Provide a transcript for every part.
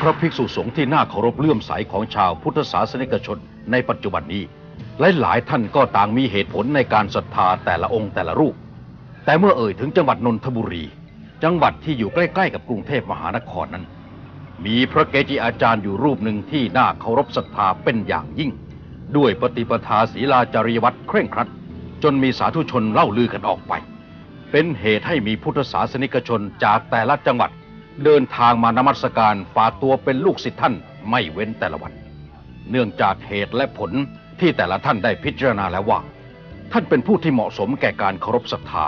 พระภิกษุสงฆ์ที่น่าเคารพเลื่อมใสของชาวพุทธศาสนิกชนในปัจจุบันนี้ หลายๆท่านก็ต่างมีเหตุผลในการศรัทธาแต่ละองค์แต่ละรูป แต่เมื่อเอ่ยถึงจังหวัดนนทบุรี จังหวัดที่อยู่ใกล้ ๆ กับกรุงเทพมหานครนั้น มีพระเกจิอาจารย์อยู่รูปหนึ่งที่น่าเคารพศรัทธาเป็นอย่างยิ่ง ด้วยปฏิปทาศีลาจริยวัตรเคร่งครัด จนมีสาธุชนเล่าลือกันออกไป เป็นเหตุให้มีพุทธศาสนิกชนจากแต่ละจังหวัด เดินทางมานมัสการฝากตัวเป็นลูกศิษย์ท่านไม่เว้นแต่ละวัน เนื่องจากเหตุและผลที่แต่ละท่านได้พิจารณาแล้วว่า ท่านเป็นผู้ที่เหมาะสมแก่การเคารพศรัทธา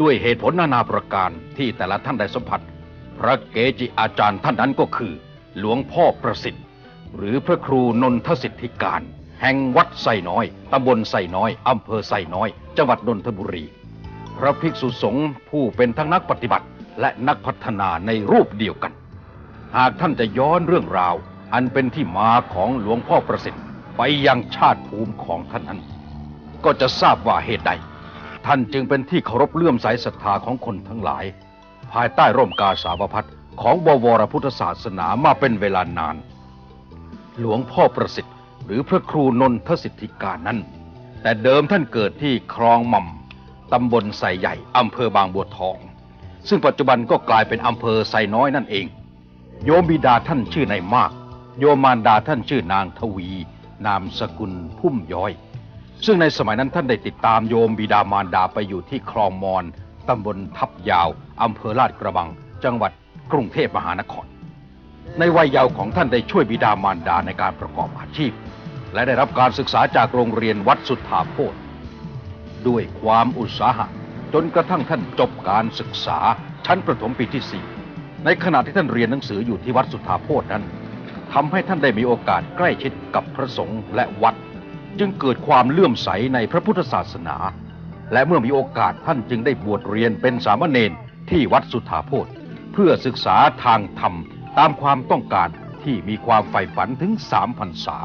ด้วยเหตุผลนานาประการที่แต่ละท่านได้สัมผัส พระเกจิอาจารย์ท่านนั้นก็คือ หลวงพ่อประสิทธิ์ หรือพระครูนนทสิทธิการ แห่งวัดไส่น้อยตำบลไส่น้อยอำเภอไส่น้อย จังหวัดนนทบุรี พระภิกษุสงฆ์ผู้เป็นทั้งนักปฏิบัติ และนักพัฒนาในรูปเดียวกัน หากท่านจะย้อนเรื่องราว อันเป็นที่มาของหลวงพ่อประสิทธิ์ไปยังชาติภูมิของท่านนั้น ก็จะทราบว่าเหตุใด ท่านจึงเป็นที่เคารพเลื่อมใสศรัทธาของคนทั้งหลาย ภายใต้ร่มกาสาวพัดของบวรพุทธศาสนามาเป็นเวลานาน หลวงพ่อประสิทธิ์ หรือพระครูนนทสิทธิกานั้น แต่เดิมท่านเกิดที่คลองม่ำตำบลไซใหญ่อำเภอบางบัวทอง ซึ่งปัจจุบันก็กลายเป็นอำเภอไซน้อยนั่นเอง โยมบิดาท่านชื่อนายมาก โยมมารดาท่านชื่อนางทวี นามสกุลพุ่มย้อย ซึ่งในสมัยนั้นท่านได้ติดตามโยมบิดามารดาไปอยู่ที่คลองมอนตำบลทับยาวอำเภอลาดกระบัง จังหวัดกรุงเทพมหานคร ในวัยเยาว์ของท่านได้ช่วยบิดามารดาในการประกอบอาชีพ และได้รับการศึกษาจากโรงเรียนวัดสุทธาโพธด้วยความอุตสาหะ จนกระทั่งท่านจบการศึกษาชั้นประถมปีที่สี่ในขณะที่ท่านเรียนหนังสืออยู่ที่วัดสุทธาโพธนั้นทำให้ท่านได้มีโอกาสใกล้ชิดกับพระสงฆ์และวัด จึงเกิดความเลื่อมใสในพระพุทธศาสนา และเมื่อมีโอกาสท่านจึงได้บวชเรียนเป็นสามเณรที่วัดสุทธาโพธเพื่อศึกษาทางธรรมตามความต้องการที่มีความใฝ่ฝันถึงสามพรรษา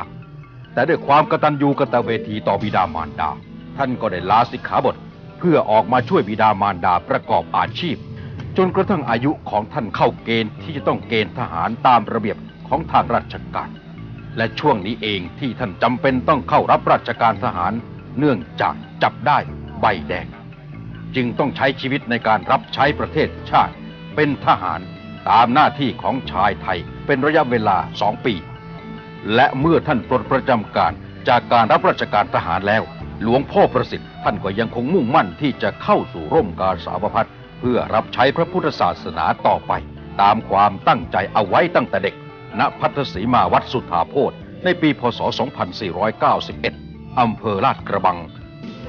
แต่ด้วยความกตัญญูกะตะเวทีต่อบิดามารดา ท่านก็ได้ลาสิกขาบท พื่อออกมาช่วยบิดามารดาประกอบอาชีพ จนกระทั่งอายุของท่านเข้าเกณฑ์ที่จะต้องเกณฑ์ทหารตามระเบียบของทางราชการ และช่วงนี้เองที่ท่านจำเป็นต้องเข้ารับราชการทหาร เนื่องจากจับได้ใบแดง จึงต้องใช้ชีวิตในการรับใช้ประเทศชาติ เป็นทหารตามหน้าที่ของชายไทยเป็นระยะเวลาสองปี และเมื่อท่านปลดประจำการจากการรับราชการทหารแล้ว หลวงพ่อประสิทธิ์ท่านก็ยังคงมุ่งมั่นที่จะเข้าสู่ร่มกาสาวพัดเพื่อรับใช้พระพุทธศาสนาต่อไป ตามความตั้งใจเอาไว้ตั้งแต่เด็ก ณพัทธสีมาวัดสุทธาโพธในปีพศ 2491 อำเภอลาดกระบัง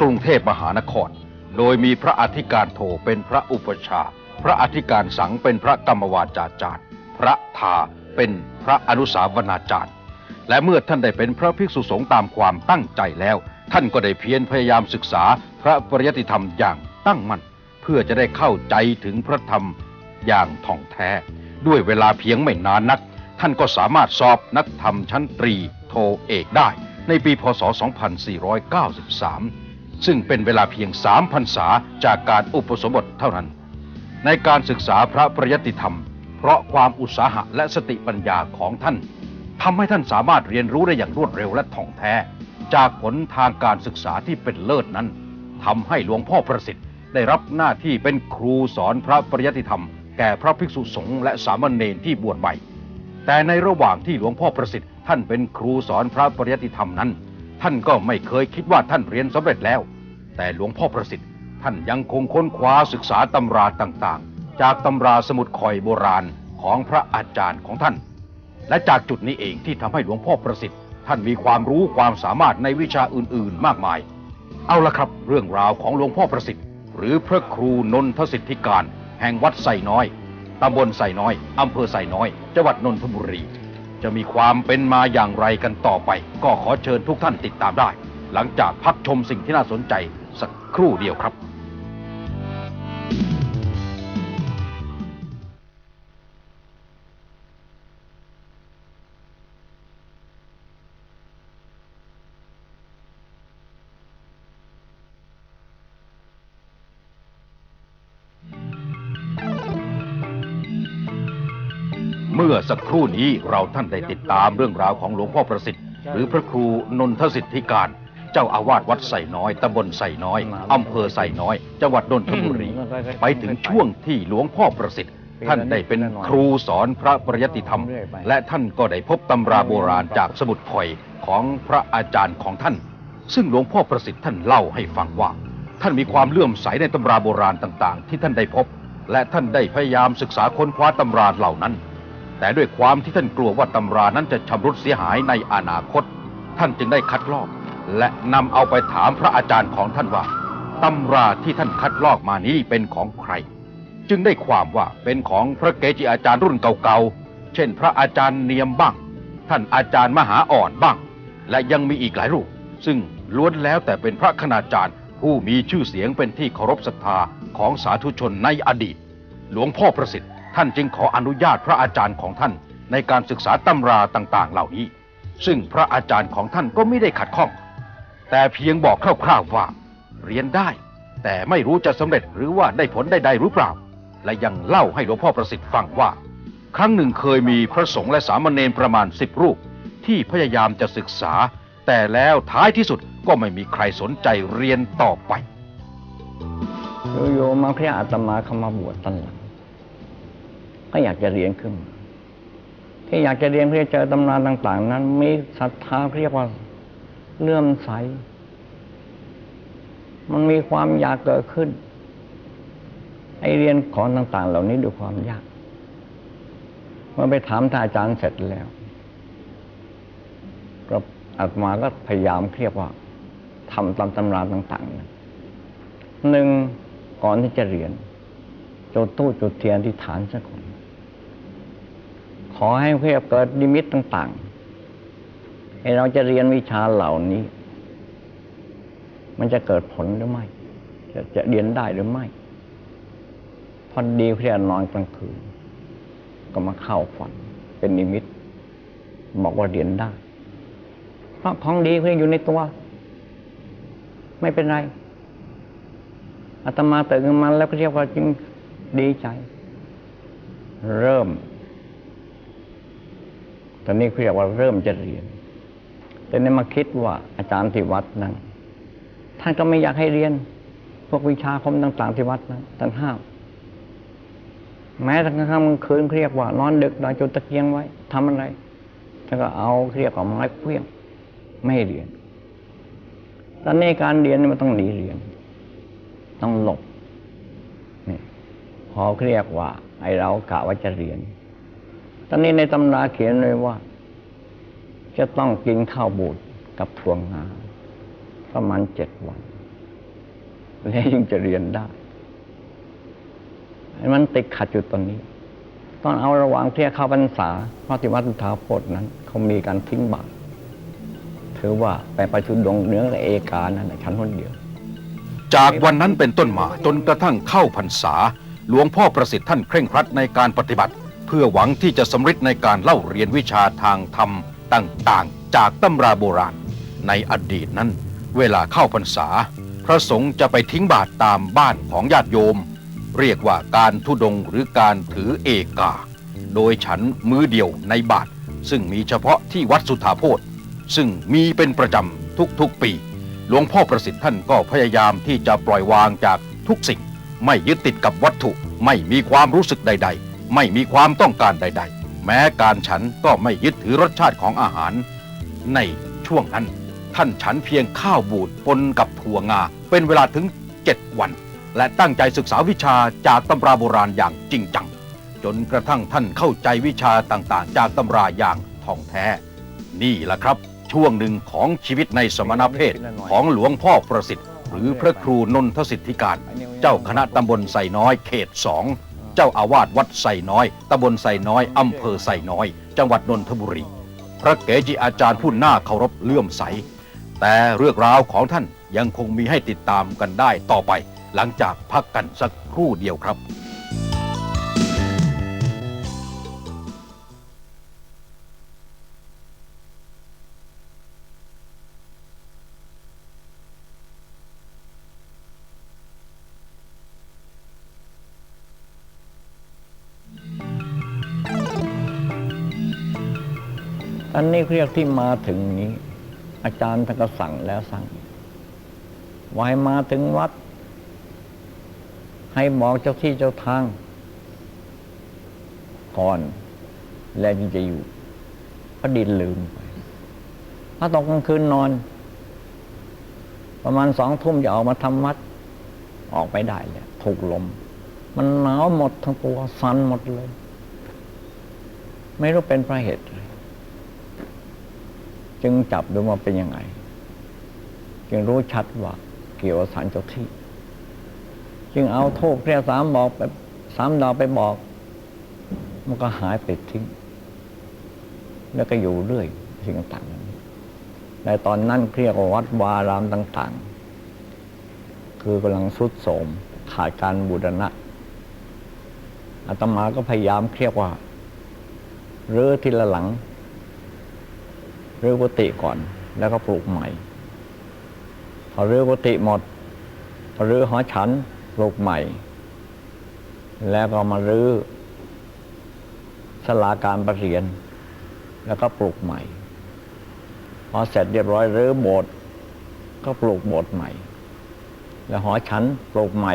กรุงเทพมหานคร โดยมีพระอธิการโทเป็นพระอุปชา พระอธิการสังเป็นพระกรรมวาจาจารย์ พระทาเป็นพระอนุสาวนาจารย์ และเมื่อท่านได้เป็นพระภิกษุสงฆ์ตามความตั้งใจแล้ว ท่านก็ได้เพียรพยายามศึกษาพระปริยติธรรมอย่างตั้งมั่นเพื่อจะได้เข้าใจถึงพระธรรมอย่างท่องแท้ ด้วยเวลาเพียงไม่นานนัก ท่านก็สามารถสอบนักธรรมชั้นตรีโทเอกได้ ในปีพศ 2493 ซึ่งเป็นเวลาเพียงสามพรรษาจากการอุปสมบทเท่านั้น ในการศึกษาพระปริยติธรรม เพราะความอุตสาหะและสติปัญญาของท่านทำให้ท่านสามารถเรียนรู้ได้อย่างรวดเร็วและท่องแท้ จากผลทางการศึกษาที่เป็นเลิศนั้นทำให้หลวงพ่อประสิทธิ์ ได้รับหน้าที่เป็นครูสอนพระปริยติธรรม แก่พระภิกษุสงฆ์และสามเณรที่บวชใหม่ แต่ในระหว่างที่หลวงพ่อประสิทธิ์ ท่านเป็นครูสอนพระปริยติธรรมนั้น ท่านก็ไม่เคยคิดว่าท่านเรียนสำเร็จแล้ว แต่หลวงพ่อประสิทธิ์ ท่านยังคงค้นคว้าศึกษาตำราต่างๆ จากตำราสมุดคอยโบราณของพระอาจารย์ของท่าน และจากจุดนี้เองที่ทำให้หลวงพ่อประสิทธิ์ ท่านมีความรู้ความสามารถในวิชาอื่นๆ มากมาย เอาละครับ เรื่องราวของหลวงพ่อประสิทธิ์ หรือพระครูนนทสิทธิการ แห่งวัดไส่น้อยตำบลไส่น้อยอำเภอไส่น้อย จังหวัดนนทบุรี จะมีความเป็นมาอย่างไรกันต่อไป ก็ขอเชิญทุกท่านติดตามได้ หลังจากพักชมสิ่งที่น่าสนใจสักครู่เดียวครับ มเมื่อสักครู่นี้เราท่านได้ติดตามเรื่องราวของหลวงพ่อประสิทธิ์ หรือพระครูนนทสิทธิการ เจ้าอาวาสวัดไส่น้อยตำบลไส่น้อยอำเภอไส่น้อย จังหวัดนนทบุรี ไปถึงช่วงที่หลวงพ่อประสิทธิ์ ท่านได้เป็นครูสอนพระปริยติธรรม และท่านก็ได้พบตำราโบราณจากสมุดข่อยของพระอาจารย์ของท่าน ซึ่งหลวงพ่อประสิทธิ์ท่านเล่าให้ฟังว่า ท่านมีความเลื่อมใสในตำราโบราณต่างๆ ที่ท่านได้พบ และท่านได้พยายามศึกษาค้นคว้าตำราเหล่านั้น แต่ด้วยความที่ท่านกลัวว่าตำรานั้นจะชำรุดเสียหายในอนาคต ท่านจึงได้คัดลอก และนำเอาไปถามพระอาจารย์ของท่านว่าตำราที่ท่านคัดลอกมานี้เป็นของใคร จึงได้ความว่าเป็นของพระเกจิอาจารย์รุ่นเก่าๆ เช่น พระอาจารย์เนียมบ้าง ท่านอาจารย์มหาอ่อนบ้าง และยังมีอีกหลายรูป ซึ่งล้วนแล้วแต่เป็นพระคณาจารย์ ผู้มีชื่อเสียงเป็นที่เคารพศรัทธาของสาธุชนในอดีต หลวงพ่อประสิทธิ์ ท่านจึงขออนุญาตพระอาจารย์ของท่าน ในการศึกษาตำราต่างๆ เหล่านี้ ซึ่งพระอาจารย์ของท่านก็ไม่ได้ขัดข้อง แต่เพียงบอกคร่าวๆว่า เรียนได้ แต่ไม่รู้จะสำเร็จหรือว่าได้ผลใดๆหรือเปล่า และยังเล่าให้หลวงพ่อประสิทธิ์ฟังว่า ครั้งหนึ่งเคยมีพระสงฆ์และสามเณรประมาณสิบรูป ที่พยายามจะศึกษา แต่แล้วท้ายที่สุดก็ไม่มีใครสนใจเรียนต่อไปโยมมาพระอาตมาเข้ามาบวชตอนหลัง ก็อยากจะเรียนขึ้นมาที่อยากจะเรียนเพื่อเจอตำราต่าง ๆ นั้น มีศรัทธาเรียกว่าเลื่อมใส มันมีความอยากเกิดขึ้น ไอเรียนของต่าง ๆ เหล่านี้ด้วยความยากเมื่อไปถามท่านอาจารย์เสร็จแล้วก็อาตมาก็พยายามเรียกว่าทำตามตำราต่างๆนหนึ่งก่อนที่จะเรียนจุดตู้จุดเทียนที่ฐานสักคน ขอให้เพื่อเกิดนิมิตต่างๆ ให้เราจะเรียนวิชาเหล่านี้ มันจะเกิดผลหรือไม่ จะจะเรียนได้หรือไม่พอดีเพื่อนอนกลางคืน ก็มาเข้าฝัน เป็นนิมิต บอกว่าเรียนได้เพราะของดีเพื่อนอยู่ในตัว ไม่เป็นไรอาตมาตื่นมาแล้วก็เรียกว่าจึงดีใจ เริ่ม ตอนนี้เรียกว่าเริ่มจะเรียน แต่นี่มาคิดว่าอาจารย์ที่วัดนั้น ท่านก็ไม่อยากให้เรียน พวกวิชาคมต่าง ๆ ที่วัดนั้นท่านห้าม แม้แต่กลางค่ำกลางคืนเรียกว่านอนดึกนอนจุดตะเกียงไว้ทำอะไรท่านก็เอาเรียกว่าไม้เคลี้ยงไม่ให้เรียนตอนนี้การเรียนนี่มันต้องหนีเรียน ต้องหลบนี่พอเรียกว่า ไอเรากะว่าจะเรียน ตอนนี้ในตำราเขียนเลยว่า จะต้องกินข้าวบูดกับถั่วงาประมาณเจ็ดวัน แล้วยิ่งจะเรียนได้ มันติดขัดอยู่ตอนนี้ ต้อนเอาระหว่างเที่ยเข้าพรรษาพระที่วัดสุธาโพธนั้น เขามีการทิ้งบาตรถือว่าไปประชุมดงเนื้อเอกานั่นชั้นคนเดียว จากวันนั้นเป็นต้นมาจนกระทั่งเข้าพรรษา หลวงพ่อประสิทธิ์ท่านเคร่งครัดในการปฏิบัติ พื่อหวังที่จะสำเร็จในการเล่าเรียนวิชาทางธรรมต่างๆ จากตำราโบราณ ในอดีตนั้น เวลาเข้าพรรษา พระสงฆ์จะไปทิ้งบาตรตามบ้านของญาติโยม เรียกว่าการทุดงหรือการถือเอกา โดยฉันมือเดียวในบาทซึ่งมีเฉพาะที่วัดสุทธาโพธซึ่งมีเป็นประจำทุกๆปี หลวงพ่อประสิทธิ์ท่านก็พยายามที่จะปล่อยวางจากทุกสิ่ง ไม่ยึดติดกับวัตถุไม่มีความรู้สึกใด ๆ ไม่มีความต้องการใด ๆ แม้การฉันก็ไม่ยึดถือรสชาติของอาหาร ในช่วงนั้น ท่านฉันเพียงข้าวบูดปนกับถั่วงา เป็นเวลาถึง 7 วัน และตั้งใจศึกษาวิชาจากตำราโบราณอย่างจริงจัง จนกระทั่งท่านเข้าใจวิชาต่างๆ จากตำราอย่างท่องแท้ นี่แหละครับ ช่วงหนึ่งของชีวิตในสมณเพศของหลวงพ่อประสิทธิ์ หรือพระครูนนทสิทธิการ เจ้าคณะตำบลไซน้อยเขตสอง เจ้าอาวาสวัดไซน้อยตำบลไซน้อยอำเภอไซน้อย จังหวัดนนทบุรี พระเกจิอาจารย์ผู้น่าเคารพเลื่อมใส แต่เรื่องราวของท่านยังคงมีให้ติดตามกันได้ต่อไป หลังจากพักกันสักครู่เดียวครับ อันนี้เรียกที่มาถึงนี้ อาจารย์ท่านก็สั่งแล้วสั่งอีกไวมาถึงวัด ให้บอกเจ้าที่เจ้าทาง ก่อน แล้วจึงจะอยู่พระดินลืมไปพระตกกลางคืนนอน ประมาณสองทุ่มจะออกมาทำวัด ออกไปได้เลยถูกลม มันหนาวหมดทั้งตัว สั่นหมดเลย ไม่รู้เป็นเพราะเหตุอะไร จึงจับดูว่าเป็นยังไง จึงรู้ชัดว่าเกี่ยวสารเจ้าที่ จึงเอาโทษเรียสามบอกไปสามดาวไปบอก มันก็หายไปทิ้ง แล้วก็อยู่เรื่อยสิ่งต่างๆในตอนนั้นเรียกว่าวัดวารามต่าง ๆ คือกำลังสุดโสมขาดการบูรณะอาตมาก็พยายามเรียกว่าเรือทีละหลัง รื้อกุฏิก่อน แล้วก็ปลูกใหม่ พอรื้อกุฏิหมด พอรื้อหอฉันปลูกใหม่ แล้วก็มารื้อสลาการประเรียน แล้วก็ปลูกใหม่ พอเสร็จเรียบร้อยรื้อโบสถ์ก็ปลูกโบสถ์ใหม่ แล้วหอฉันปลูกใหม่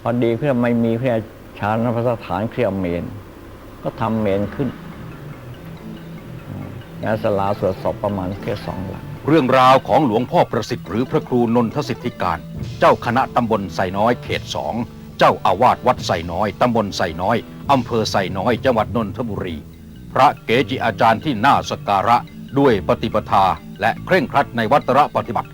พอดีเพื่อไม่มีเพื่อชานพระสถานเคลียร์เมน ก็ทำเมนขึ้น แล้วสลาสวดศพประมาณแค่สองหลัง เรื่องราวของหลวงพ่อประสิทธิ์หรือพระครูนนทสิทธิการ เจ้าคณะตำบลไซน้อยเขตสองเจ้าอาวาสวัดไซน้อยตำบลไซน้อยอำเภอไซน้อย จังหวัดนนทบุรี พระเกจิอาจารย์ที่น่าสกการะด้วยปฏิปทาและเคร่งครัดในวัตรปฏิบัติ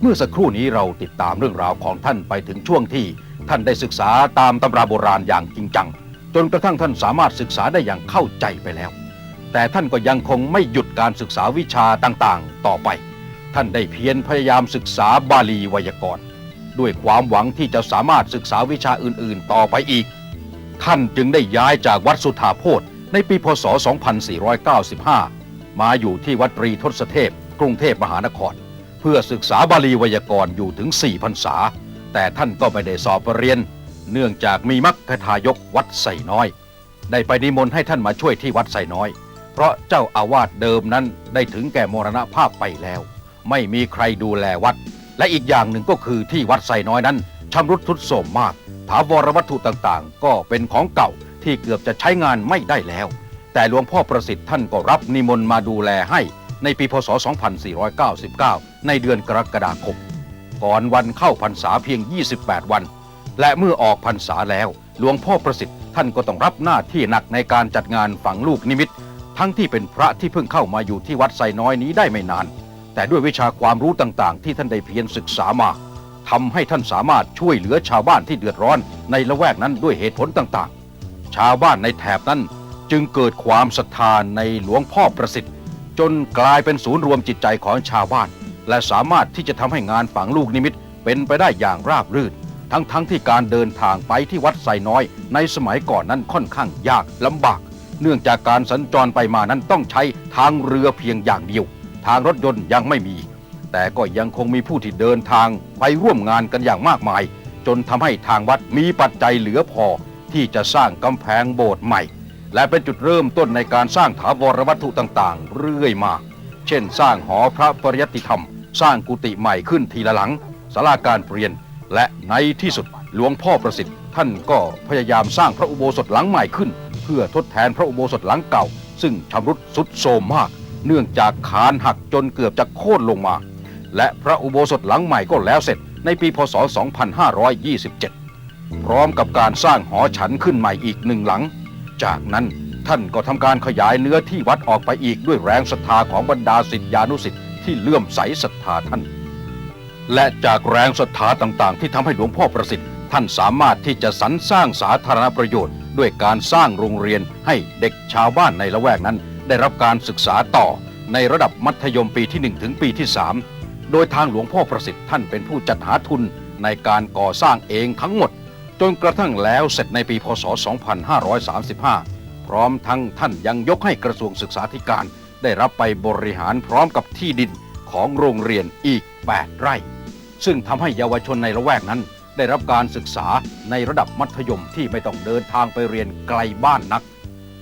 เมื่อสักครู่นี้เราติดตามเรื่องราวของท่านไปถึงช่วงที่ ท่านได้ศึกษาตามตำราโบราณอย่างจริงจัง จนกระทั่งท่านสามารถศึกษาได้อย่างเข้าใจไปแล้ว แต่ท่านก็ยังคงไม่หยุดการศึกษาวิชาต่างๆ ต่อไป ท่านได้เพียรพยายามศึกษาบาลีไวยากรณ์ด้วยความหวังที่จะสามารถศึกษาวิชาอื่นๆ ต่อไปอีก ท่านจึงได้ย้ายจากวัดสุธาโพธในปีพศ 2495 มาอยู่ที่วัดตรีทศเทพ กรุงเทพมหานคร เพื่อศึกษาบาลีไวยากรณ์อยู่ถึง4พรรษา แต่ท่านก็ไม่ได้สอบเรียน เนื่องจากมีมัคคทายกวัดไส่น้อย ได้ไปนิมนต์ให้ท่านมาช่วยที่วัดไส่น้อย เพราะเจ้าอาวาสเดิมนั้นได้ถึงแก่มรณภาพไปแล้ว ไม่มีใครดูแลวัด และอีกอย่างหนึ่งก็คือที่วัดไส่น้อยนั้นชำรุดทรุดโทรมมาก ถาวรวัตถุต่างๆ ก็เป็นของเก่าที่เกือบจะใช้งานไม่ได้แล้ว แต่หลวงพ่อประสิทธิ์ท่านก็รับนิมนต์มาดูแลให้ในปีพศ 2499 ในเดือนกรกฎาคม ก่อนวันเข้าพรรษาเพียง 28 วัน และเมื่อออกพรรษาแล้ว หลวงพ่อประสิทธิ์ท่านก็ต้องรับหน้าที่หนักในการจัดงานฝังลูกนิมิต ทั้งที่เป็นพระที่เพิ่งเข้ามาอยู่ที่วัดไซน้อยนี้ได้ไม่นาน แต่ด้วยวิชาความรู้ต่างๆ ที่ท่านได้เพียรศึกษามาทำให้ท่านสามารถช่วยเหลือชาวบ้านที่เดือดร้อนในละแวกนั้นด้วยเหตุผลต่างๆ ชาวบ้านในแถบนั้นจึงเกิดความศรัทธาในหลวงพ่อประสิทธิ์ จนกลายเป็นศูนย์รวมจิตใจของชาวบ้าน และสามารถที่จะทำให้งานฝังลูกนิมิตเป็นไปได้อย่างราบรื่น ทั้งๆทที่การเดินทางไปที่วัดไซน้อย ในสมัยก่อนนั้นค่อนข้างยากลำบาก เนื่องจากการสัญจรไปมานั้นต้องใช้ทางเรือเพียงอย่างเดียว ทางรถยนต์ยังไม่มี แต่ก็ยังคงมีผู้ที่เดินทางไปร่วมงานกันอย่างมากมาย จนทำให้ทางวัดมีปัจจัยเหลือพอที่จะสร้างกำแพงโบสถ์ใหม่ และเป็นจุดเริ่มต้นในการสร้างถาวรวัตถุต่างๆ เรื่อยมา เช่น สร้างหอพระปริยติธรรม สร้างกุฏิใหม่ขึ้นทีละหลังศาลาการเปลี่ยน และในที่สุดหลวงพ่อประสิทธิ์ท่านก็พยายามสร้างพระอุโบสถหลังใหม่ขึ้น เพื่อทดแทนพระอุโบสถหลังเก่า ซึ่งชำรุดทรุดโทรมมาก เนื่องจากคานหักจนเกือบจะโค่นลงมา และพระอุโบสถหลังใหม่ก็แล้วเสร็จในปีพศ 2527 พร้อมกับการสร้างหอฉันขึ้นใหม่อีกหนึ่งหลัง จากนั้นท่านก็ทำการขยายเนื้อที่วัดออกไปอีกด้วยแรงศรัทธาของบรรดาศิษยานุศิษย์ที่เลื่อมใสศรัทธาท่าน และจากแรงศรัทธาต่างๆ ที่ทำให้หลวงพ่อประสิทธิ์ ท่านสามารถที่จะสรรสร้างสาธารณประโยชน์ ด้วยการสร้างโรงเรียนให้เด็กชาวบ้านในละแวกนั้น ได้รับการศึกษาต่อในระดับมัธยมปีที่ 1 ถึงปีที่ 3 โดยทางหลวงพ่อประสิทธิ์ท่านเป็นผู้จัดหาทุนในการก่อสร้างเองทั้งหมด จนกระทั่งแล้วเสร็จในปีพศ 2535 พร้อมทั้งท่านยังยกให้กระทรวงศึกษาธิการ ได้รับไปบริหารพร้อมกับที่ดินของโรงเรียนอีก 8 ไร่ ซึ่งทำให้เยาวชนในละแวกนั้น ได้รับการศึกษาในระดับมัธยมที่ไม่ต้องเดินทางไปเรียนไกลบ้านนัก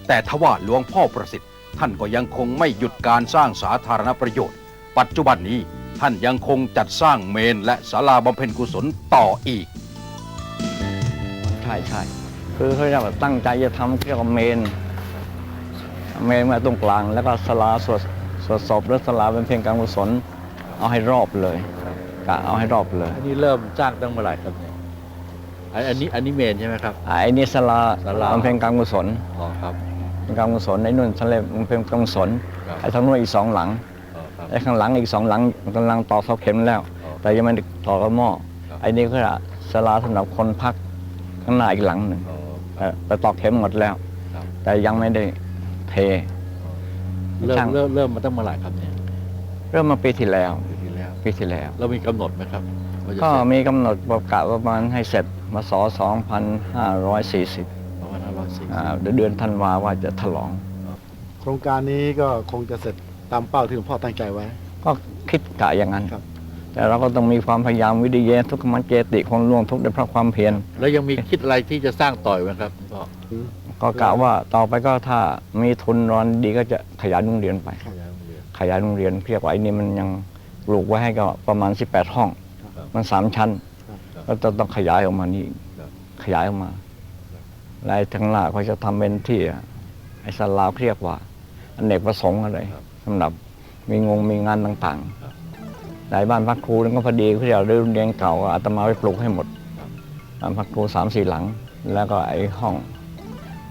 แต่ทว่าหลวงพ่อประสิทธิ์ ท่านก็ยังคงไม่หยุดการสร้างสาธารณประโยชน์ ปัจจุบันนี้ท่านยังคงจัดสร้างเมนและศาลาบำเพ็ญกุศลต่ออีก ใช่ใช่คือเขาจะแบบตั้งใจจะทำเกี่ยวกับเมน เมนมาตรงกลาง แล้วก็สลาสวดสวดศพหรือสลาเป็นเพียงการกุศลเอาให้รอบเลย กะเอาให้รอบเลย อันนี้เริ่มสร้างตั้งเมื่อไหร่ครับเนี่ยอันอันนี้อันนี้เมนใช่ไหมครับ อ่าไอ้นี่สลาศาลา บำเพ็ญการกุศลอ๋อครับเป็นการกุศลไอ้นุ่นสเลบบำเพ็ญการกุศลครับ ไอ้ทางนู้นอีกสองหลังอ๋อครับ ไอ้ข้างหลังอีกสองหลังกำลังต่อเสาเข็มแล้ว อ๋อแต่ยังไม่ได้ต่อกระหม้อครับ ไอ้นี่ก็สลาสำหรับคนพักข้างหน้าอีกหลังหนึ่งอ๋อแต่แต่ตอกเข็มหมดแล้ว ครับ แต่ยังไม่ได้เท เริ่มช่าง เริ่มเริ่มมาตั้งเมื่อไหร่ครับเนี่ย เริ่มมาปีที่แล้ว ปีที่แล้ว ปีที่แล้ว เรามีกำหนดไหมครับว่าจะก็เสร็จมีกำหนดประกาศประมาณให้เสร็จมาศ2540ประมาณห้าร้อยสี่อ่าเดือนธันวาว่าจะฉลอง โครงการนี้ก็คงจะเสร็จตามเป้าที่หลวงพ่อตั้งใจไว้ ก็คิดกะอย่างนั้นครับ แต่เราก็ต้องมีความพยายามวิริยะทุกขมัจเจติคนล่วงทุกข์ด้วยพระความเพียรแล้วยังมีคิดอะไรที่จะสร้างต่อยไหมครับคุณพ่อก็กะว่าต่อไปก็ถ้ามีทุนรอนดีก็จะขยายโรงเรียนไป ขยายโรงเรียนขยายโรงเรียนเพียกว่าไอ้นี่มันยัง ปลูกไว้ให้ก็ประมาณ 18 ห้อง ครับ มันสามชั้น ครับ ก็จะต้องขยายออกมานี่ครับ ขยายออกมาลายทางหน้าเขาจะทำเป็นที่ไอ้สลาเรียกว่าอเนกประสงค์อะไรสำหรับมีงงมีงานต่างๆหลายบ้านพักครูนั่นก็พอดีเขาจะเรื่องเรียนเก่าอาตมาไปปลูกให้หมดบ้านพักครูสามสี่หลัง แล้วก็ไอ้ห้อง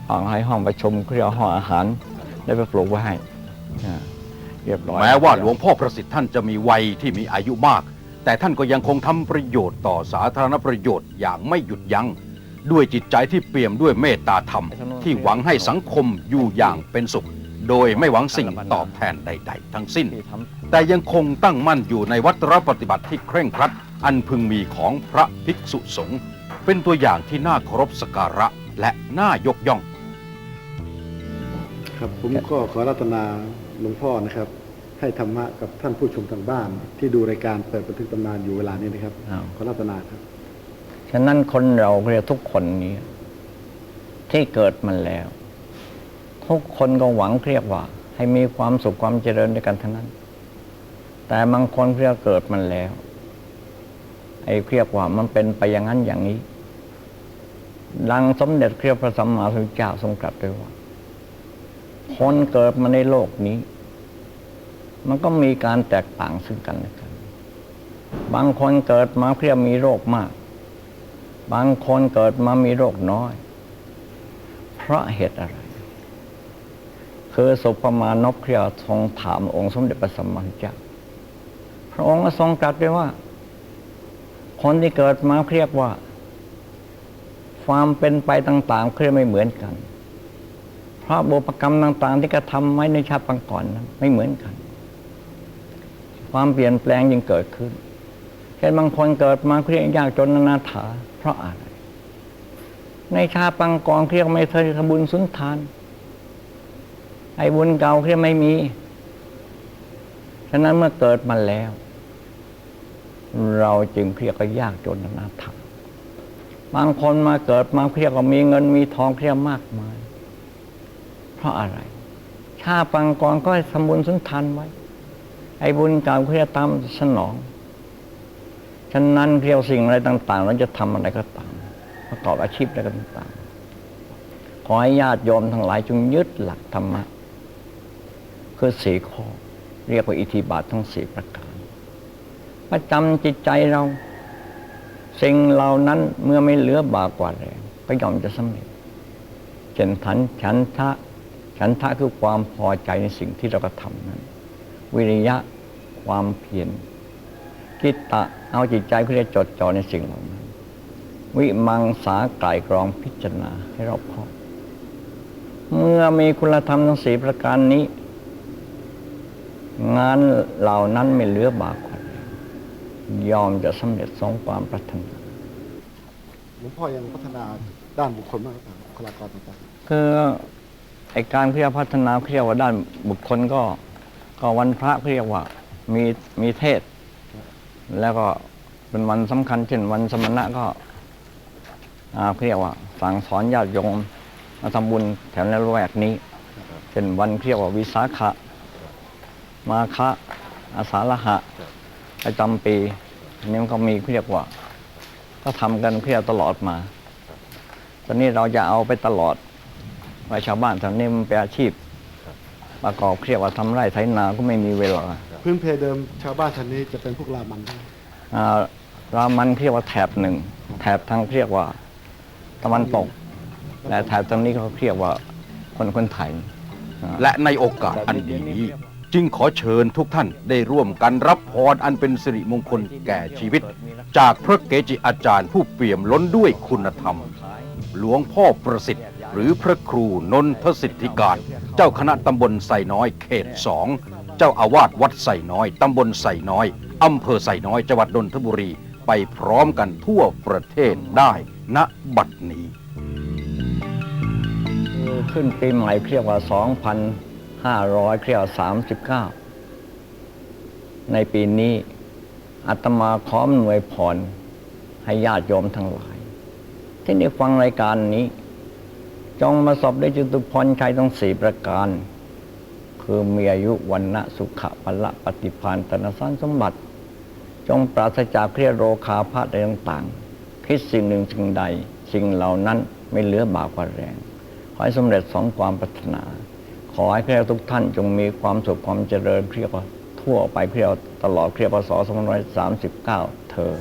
ห้องให้ห้องประชุมเขาเรียกว่าห้องอาหาร ได้ไปปลูกไว้ให้อ่า เรียบร้อยแม้ว่าหลวงพ่อประสิทธิ์ท่านจะมีวัยที่มีอายุมาก แต่ท่านก็ยังคงทำประโยชน์ต่อสาธารณประโยชน์อย่างไม่หยุดยัง้งด้วยจิตใจที่เปี่ยมด้วยเมตตาธรรม ที่หวังให้สังคมอยู่อย่างเป็นสุข โดยไม่หวังสิ่งตอบแทนใด ๆ ทั้งสิ้นที่ทำแต่ยังคงตั้งมั่นอยู่ในวัตรปฏิบัติที่เคร่งครัด อันพึงมีของพระภิกษุสงฆ์เป็นตัวอย่างที่น่าเคารพสกการะและน่ายกย่อง ครับผมก็ขอรัตนา หลวงพ่อนะครับ ให้ธรรมะกับท่านผู้ชมทางบ้าน ที่ดูรายการเปิดบันทึกตำนานอยู่เวลานี้นะครับอ้าว ขอรัตนาครับ ฉะนั้นคนเราเรียกทุกคนนี้ ที่เกิดมาแล้ว ทุกคนก็หวังเรียกว่า ให้มีความสุขความเจริญด้วยกันทั้งนั้น แต่บางคนเรียกเกิดมันแล้ว ไอ้เรียกว่ามันเป็นไปอย่างนั้นอย่างนี้ ดังสมเด็จเรียกพระสัมมาสัมพุทธเจ้าทรงตรัสไว้ว่า คนเกิดมาในโลกนี้ มันก็มีการแตกต่างซึ่งกันและกัน บางคนเกิดมาเพียมีโรคมาก บางคนเกิดมามีโรคน้อย เพราะเหตุอะไร คือสุปมานพเครียทรงถามองค์สมเด็จพระสัมมาสัมพุทธเจ้าพระองค์ก็ทรงตรัสไว้ว่า คนที่เกิดมาเรียกว่า ความเป็นไปต่างๆเครียไม่เหมือนกัน เพราะบุพกรรมต่าง ๆ ที่กระทำไว้ในชาติปังก่อนนั้นไม่เหมือนกัน ความเปลี่ยนแปลงยังเกิดขึ้นเช่นบางคนเกิดมาเครียดยากจนนาถา เพราะอะไร ในชาปังกรเครียกไม่เคยทำบุญสุนทาน ไอ้บุญเก่าเครียกไม่มี ฉะนั้นเมื่อเกิดมาแล้ว เราจึงเครียกก็ยากจนนาถาบางคนมาเกิดมาเครียกก็มีเงินมีทองเครียกมากมาย เพราะอะไร ชาปังกรก็ให้ทำบุญสุนทานไว้ ไอ้บุญเก่าเครียกตามสนอง ฉะนั้นเรียวสิ่งอะไรต่างๆเราจะทำอะไรก็ตามประกอบอาชีพอะไรก็ต่างๆขอให้ญาติโยมทั้งหลายจงยึดหลักธรรมะคือสีข้อเรียกว่าอิทธิบาททั้งสี่ประการประจำจิตใจเราสิ่งเหล่านั้นเมื่อไม่เหลือบากกว่าแรงก็ยอมจะสำเร็จเช่นทันฉันทะ ฉันทะคือความพอใจในสิ่งที่เรากระทำนั้น วิริยะความเพียรกิตตะเอาจิตใจเพื่อจะจดจ่อในสิ่งเหล่านั้น วิมังสาไก่กรองพิจารณาให้รอบคอบเมื่อมีคุณธรรมทั้งสี่ประการนี้ งานเหล่านั้นไม่เหลือบากกว่าแรงยอมจะสำเร็จสมความปรารถนาหลวงพ่อยังพัฒนาด้านบุคคลมากกว่าบุคลากรต่างคือ ไอการเรียกพัฒนาเรียกว่าด้านบุคคลก็ก็วันพระเรียกว่ามีมีเทศ แล้วก็เป็นวันสำคัญเช่นวันสมณะก็เรียกว่า สั่งสอนญาติโยมมาทำบุญแถวในละแวกนี้เช่นวันเรียกว่าวิสาขะ มาฆะอาสาฬหะประจำปีอันนี้มันก็มีเรียกว่าก็ทำกันเพื่อตลอดมา ตอนนี้เราจะเอาไปตลอด ว่าชาวบ้านแถวนี้มันเป็นอาชีพ ประกอบเรียกว่าทำไร่ไถนาก็ไม่มีเวลาพื้นเพเดิมชาวบ้านท่านนี้จะเป็นพวกรามันด้วยอ่ารามันเรียกว่าแถบหนึ่งแถบทางเรียกว่าตะวันตกและแถบตรงนี้เขาเรียกว่าคนคนไทยอ่า และในโอกาสอันดีนี้ จึงขอเชิญทุกท่านได้ร่วมกันรับพรอันเป็นสิริมงคลแก่ชีวิต จากพระเกจิอาจารย์ผู้เปี่ยมล้นด้วยคุณธรรม หลวงพ่อประสิทธิ์ หรือพระครูนนทสิทธิการ เจ้าคณะตำบลไส่น้อยเขตสองเจ้าอาวาสวัดไส่น้อยตำบลไส่น้อยอำเภอไส่น้อยจังหวัดนนทบุรีไปพร้อมกันทั่วประเทศได้ณบัดนี้ ขึ้นปีใหม่เรียกว่า 2,500เรียกว่า39 ในปีนี้อาตมาขออำนวยพรให้ญาติโยมทั้งหลาย ที่ได้ฟังรายการนี้ จงมาสอบได้จตุพรชัยทั้งสี่ประการ คือมีอายุวันนะสุขะพละปฏิพานตนสันสมบัติ จงปราศจากเครียดโรคาพาธอะไรต่างๆ คิดสิ่งหนึ่งสิ่งใด สิ่งเหล่านั้นไม่เหลือบากกว่าแรง ขอให้สำเร็จสองความปรารถนา ขอให้เคราทุกท่านจงมีความสุขความเจริญเพียบทั่วไปเพียบตลอดเพียบพศ2539เก้าเธอ